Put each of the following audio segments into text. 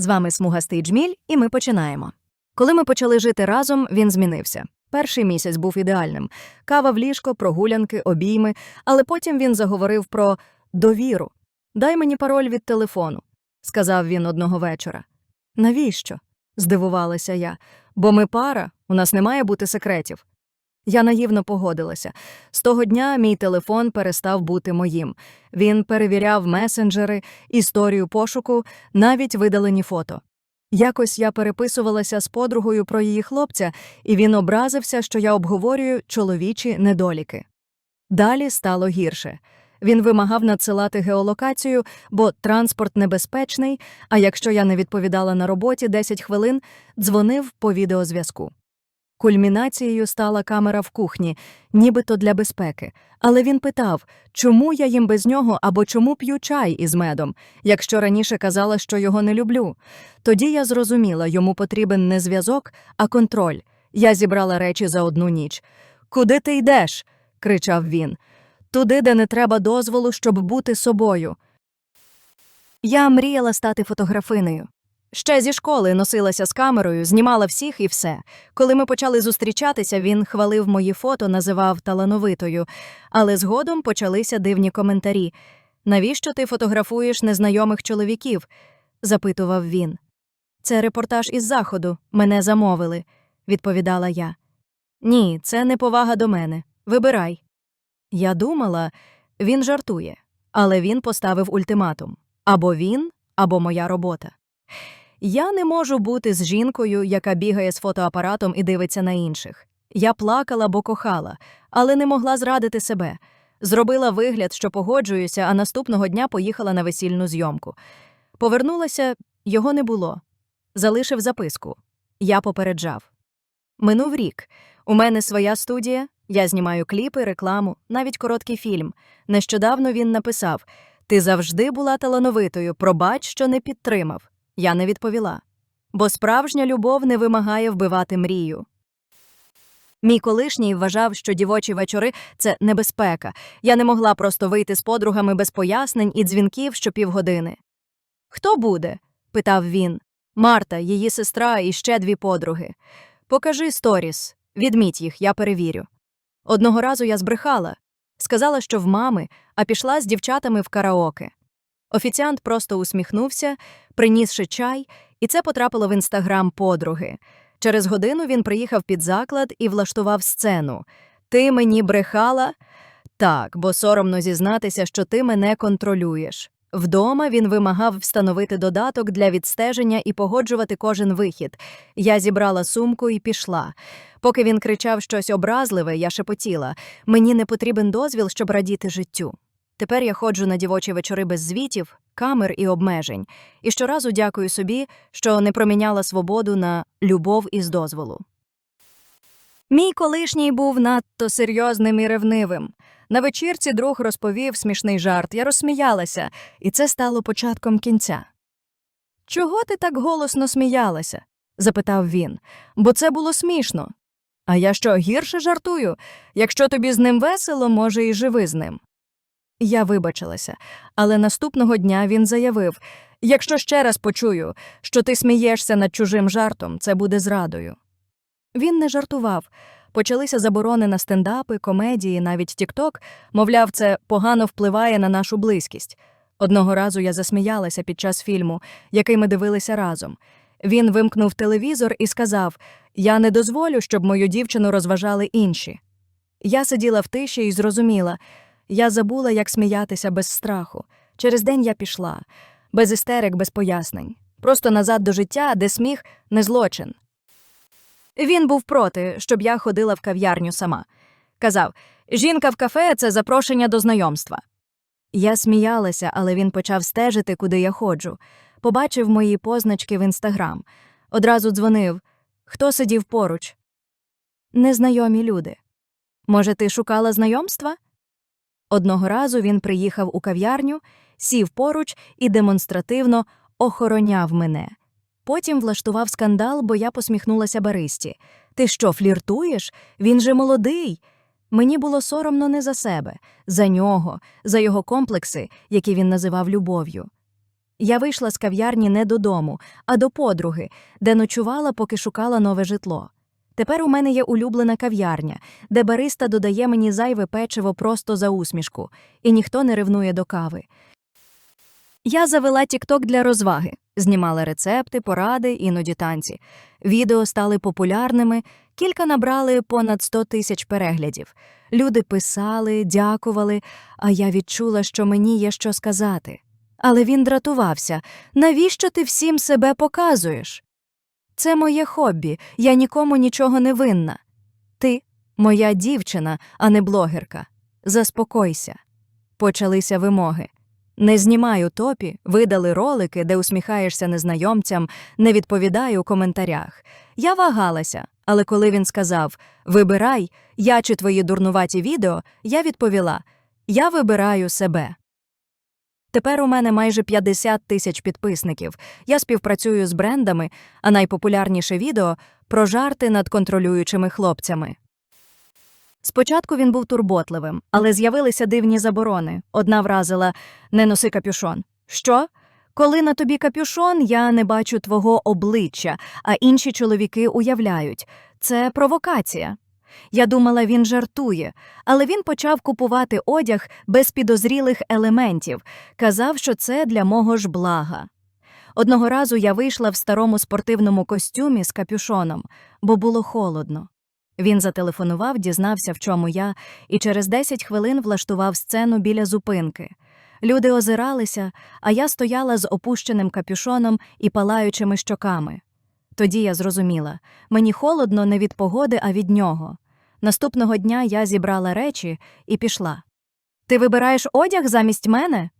З вами смугастий джміль, і ми починаємо. Коли ми почали жити разом, він змінився. Перший місяць був ідеальним: кава в ліжко, прогулянки, обійми, але потім він заговорив про довіру. Дай мені пароль від телефону, сказав він одного вечора. Навіщо? здивувалася я. Бо ми пара, у нас не має бути секретів. Я наївно погодилася. З того дня мій телефон перестав бути моїм. Він перевіряв месенджери, історію пошуку, навіть видалені фото. Якось я переписувалася з подругою про її хлопця, і він образився, що я обговорюю чоловічі недоліки. Далі стало гірше. Він вимагав надсилати геолокацію, бо транспорт небезпечний, а якщо я не відповідала на роботі 10 хвилин, дзвонив по відеозв'язку. Кульмінацією стала камера в кухні, нібито для безпеки. Але він питав, чому я їм без нього або чому п'ю чай із медом, якщо раніше казала, що його не люблю. Тоді я зрозуміла, йому потрібен не зв'язок, а контроль. Я зібрала речі за одну ніч. Куди ти йдеш? кричав він. Туди, де не треба дозволу, щоб бути собою. Я мріяла стати фотографинею. Ще зі школи носилася з камерою, знімала всіх і все. Коли ми почали зустрічатися, він хвалив мої фото, називав талановитою, але згодом почалися дивні коментарі. Навіщо ти фотографуєш незнайомих чоловіків? запитував він. Це репортаж із заходу, мене замовили, відповідала я. Ні, це не повага до мене. Вибирай. Я думала, він жартує, але він поставив ультиматум або він, або моя робота. Я не можу бути з жінкою, яка бігає з фотоапаратом і дивиться на інших. Я плакала, бо кохала, але не могла зрадити себе. Зробила вигляд, що погоджуюся, а наступного дня поїхала на весільну зйомку. Повернулася, його не було. Залишив записку. Я попереджав. Минув рік. У мене своя студія, я знімаю кліпи, рекламу, навіть короткий фільм. Нещодавно він написав: Ти завжди була талановитою, пробач, що не підтримав. Я не відповіла. Бо справжня любов не вимагає вбивати мрію. Мій колишній вважав, що дівочі вечори це небезпека. Я не могла просто вийти з подругами без пояснень і дзвінків щопівгодини. Хто буде? питав він. Марта, її сестра і ще дві подруги. Покажи сторіс, відміть їх, я перевірю. Одного разу я збрехала, сказала, що в мами, а пішла з дівчатами в караоке. Офіціант просто усміхнувся, принісши чай, і це потрапило в інстаграм подруги. Через годину він приїхав під заклад і влаштував сцену. Ти мені брехала? Так, бо соромно зізнатися, що ти мене контролюєш. Вдома він вимагав встановити додаток для відстеження і погоджувати кожен вихід. Я зібрала сумку і пішла. Поки він кричав щось образливе, я шепотіла мені не потрібен дозвіл, щоб радіти життю. Тепер я ходжу на дівочі вечори без звітів, камер і обмежень, і щоразу дякую собі, що не проміняла свободу на любов із дозволу. Мій колишній був надто серйозним і ревнивим. На вечірці друг розповів смішний жарт, я розсміялася, і це стало початком кінця. Чого ти так голосно сміялася? запитав він, бо це було смішно. А я що, гірше жартую? Якщо тобі з ним весело, може, і живи з ним. Я вибачилася, але наступного дня він заявив якщо ще раз почую, що ти смієшся над чужим жартом, це буде зрадою. Він не жартував. Почалися заборони на стендапи, комедії, навіть тікток, мовляв, це погано впливає на нашу близькість. Одного разу я засміялася під час фільму, який ми дивилися разом. Він вимкнув телевізор і сказав: Я не дозволю, щоб мою дівчину розважали інші. Я сиділа в тиші і зрозуміла. Я забула, як сміятися без страху. Через день я пішла, без істерик, без пояснень, просто назад до життя, де сміх не злочин. Він був проти, щоб я ходила в кав'ярню сама. Казав жінка в кафе це запрошення до знайомства. Я сміялася, але він почав стежити, куди я ходжу. Побачив мої позначки в інстаграм. Одразу дзвонив хто сидів поруч. Незнайомі люди. Може, ти шукала знайомства? Одного разу він приїхав у кав'ярню, сів поруч і демонстративно охороняв мене. Потім влаштував скандал, бо я посміхнулася баристі. Ти що, фліртуєш? Він же молодий. Мені було соромно не за себе, за нього, за його комплекси, які він називав любов'ю. Я вийшла з кав'ярні не додому, а до подруги, де ночувала, поки шукала нове житло. Тепер у мене є улюблена кав'ярня, де бариста додає мені зайве печиво просто за усмішку, і ніхто не ревнує до кави. Я завела тікток для розваги, знімала рецепти, поради, іноді танці. Відео стали популярними, кілька набрали понад 100 тисяч переглядів. Люди писали, дякували, а я відчула, що мені є що сказати. Але він дратувався. Навіщо ти всім себе показуєш? Це моє хобі, я нікому нічого не винна. Ти моя дівчина, а не блогерка. Заспокойся. Почалися вимоги. Не знімай у топі, видали ролики, де усміхаєшся незнайомцям, не відповідай у коментарях. Я вагалася, але коли він сказав Вибирай, я чи твої дурнуваті відео, я відповіла Я вибираю себе. Тепер у мене майже 50 тисяч підписників. Я співпрацюю з брендами, а найпопулярніше відео про жарти над контролюючими хлопцями. Спочатку він був турботливим, але з'явилися дивні заборони. Одна вразила не носи капюшон. Що? Коли на тобі капюшон, я не бачу твого обличчя, а інші чоловіки уявляють це провокація. Я думала, він жартує, але він почав купувати одяг без підозрілих елементів, казав, що це для мого ж блага. Одного разу я вийшла в старому спортивному костюмі з капюшоном, бо було холодно. Він зателефонував, дізнався, в чому я, і через 10 хвилин влаштував сцену біля зупинки. Люди озиралися, а я стояла з опущеним капюшоном і палаючими щоками. Тоді я зрозуміла мені холодно не від погоди, а від нього. Наступного дня я зібрала речі і пішла. Ти вибираєш одяг замість мене?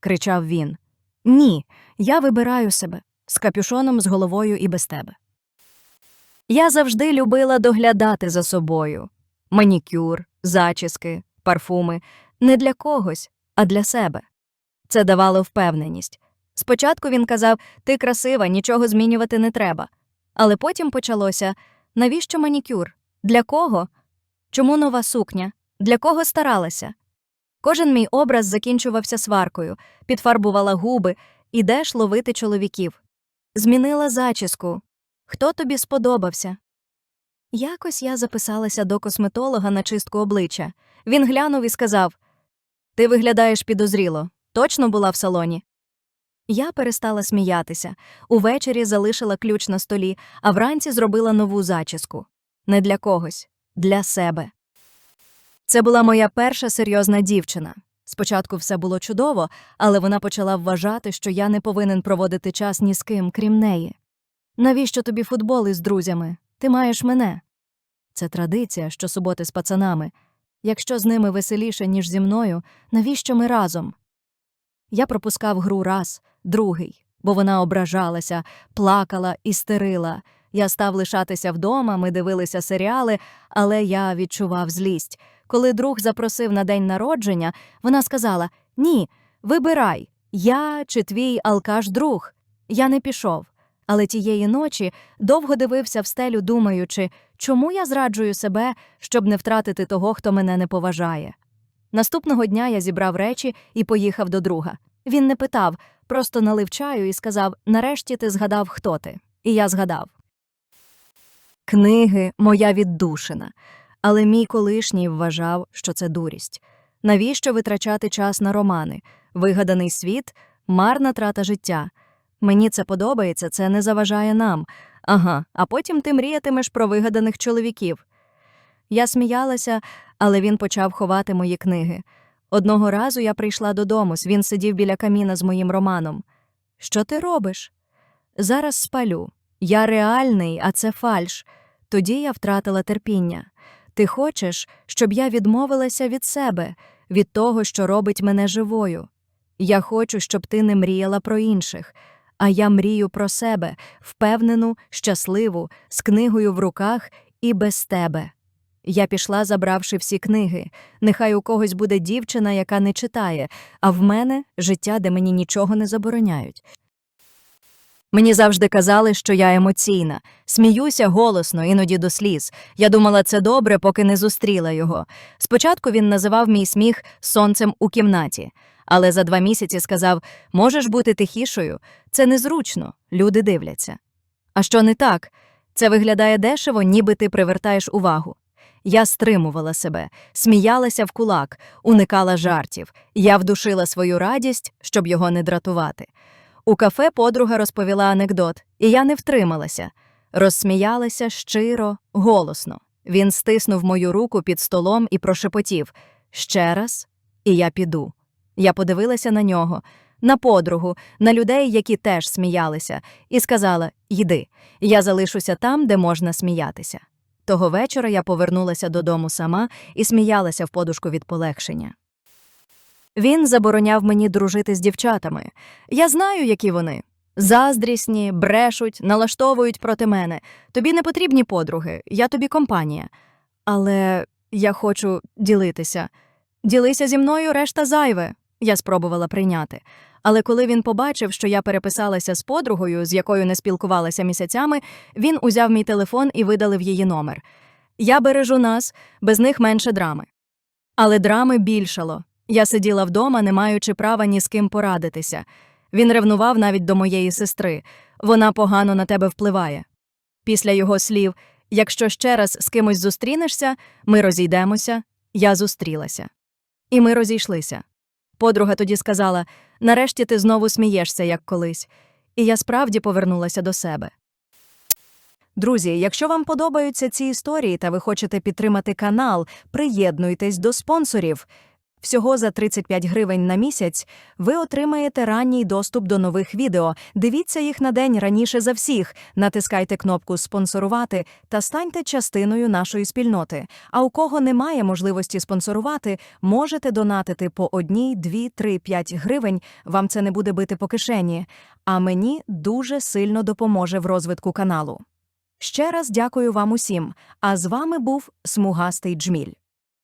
кричав він. Ні, я вибираю себе з капюшоном, з головою і без тебе. Я завжди любила доглядати за собою манікюр, зачіски, парфуми не для когось, а для себе. Це давало впевненість. Спочатку він казав Ти красива, нічого змінювати не треба. Але потім почалося навіщо манікюр? Для кого? Чому нова сукня? Для кого старалася? Кожен мій образ закінчувався сваркою, підфарбувала губи, ідеш ловити чоловіків. Змінила зачіску. Хто тобі сподобався? Якось я записалася до косметолога на чистку обличчя. Він глянув і сказав Ти виглядаєш підозріло. Точно була в салоні? Я перестала сміятися. Увечері залишила ключ на столі, а вранці зробила нову зачіску. Не для когось, для себе. Це була моя перша серйозна дівчина. Спочатку все було чудово, але вона почала вважати, що я не повинен проводити час ні з ким, крім неї. Навіщо тобі футбол із друзями? Ти маєш мене. Це традиція, що суботи з пацанами. Якщо з ними веселіше, ніж зі мною, навіщо ми разом? Я пропускав гру раз, другий, бо вона ображалася, плакала, істерила. Я став лишатися вдома, ми дивилися серіали, але я відчував злість. Коли друг запросив на день народження, вона сказала: Ні, вибирай, я чи твій алкаш друг. Я не пішов. Але тієї ночі довго дивився в стелю, думаючи, чому я зраджую себе, щоб не втратити того, хто мене не поважає. Наступного дня я зібрав речі і поїхав до друга. Він не питав, просто налив чаю і сказав: Нарешті ти згадав, хто ти. І я згадав. Книги моя віддушина. Але мій колишній вважав, що це дурість. Навіщо витрачати час на романи? Вигаданий світ, марна трата життя. Мені це подобається, це не заважає нам. Ага, а потім ти мріятимеш про вигаданих чоловіків. Я сміялася, але він почав ховати мої книги. Одного разу я прийшла додому, він сидів біля каміна з моїм романом. Що ти робиш? Зараз спалю. Я реальний, а це фальш. Тоді я втратила терпіння. Ти хочеш, щоб я відмовилася від себе, від того, що робить мене живою. Я хочу, щоб ти не мріяла про інших, а я мрію про себе, впевнену, щасливу, з книгою в руках і без тебе. Я пішла, забравши всі книги. Нехай у когось буде дівчина, яка не читає, а в мене життя, де мені нічого не забороняють. Мені завжди казали, що я емоційна, сміюся голосно, іноді до сліз. Я думала, це добре, поки не зустріла його. Спочатку він називав мій сміх сонцем у кімнаті, Але за два місяці сказав: можеш бути тихішою, це незручно, люди дивляться. А що не так? Це виглядає дешево, ніби ти привертаєш увагу. Я стримувала себе, сміялася в кулак, уникала жартів. Я вдушила свою радість, щоб його не дратувати. У кафе подруга розповіла анекдот, і я не втрималася. Розсміялася щиро, голосно. Він стиснув мою руку під столом і прошепотів ще раз, і я піду. Я подивилася на нього, на подругу, на людей, які теж сміялися, і сказала: Йди, я залишуся там, де можна сміятися. Того вечора я повернулася додому сама і сміялася в подушку від полегшення. Він забороняв мені дружити з дівчатами. Я знаю, які вони. Заздрісні, брешуть, налаштовують проти мене. Тобі не потрібні подруги, я тобі компанія. Але я хочу ділитися. Ділися зі мною, решта зайве. Я спробувала прийняти. Але коли він побачив, що я переписалася з подругою, з якою не спілкувалася місяцями, він узяв мій телефон і видалив її номер. Я бережу нас, без них менше драми. Але драми більшало. Я сиділа вдома, не маючи права ні з ким порадитися. Він ревнував навіть до моєї сестри. Вона погано на тебе впливає. Після його слів якщо ще раз з кимось зустрінешся, ми розійдемося, я зустрілася. І ми розійшлися. Подруга тоді сказала нарешті ти знову смієшся, як колись. І я справді повернулася до себе. Друзі, якщо вам подобаються ці історії та ви хочете підтримати канал, приєднуйтесь до спонсорів. Всього за 35 гривень на місяць ви отримаєте ранній доступ до нових відео. Дивіться їх на день раніше за всіх, натискайте кнопку Спонсорувати та станьте частиною нашої спільноти. А у кого немає можливості спонсорувати, можете донатити по одній, дві, три, п'ять гривень. Вам це не буде бити по кишені. А мені дуже сильно допоможе в розвитку каналу. Ще раз дякую вам усім. А з вами був Смугастий Джміль.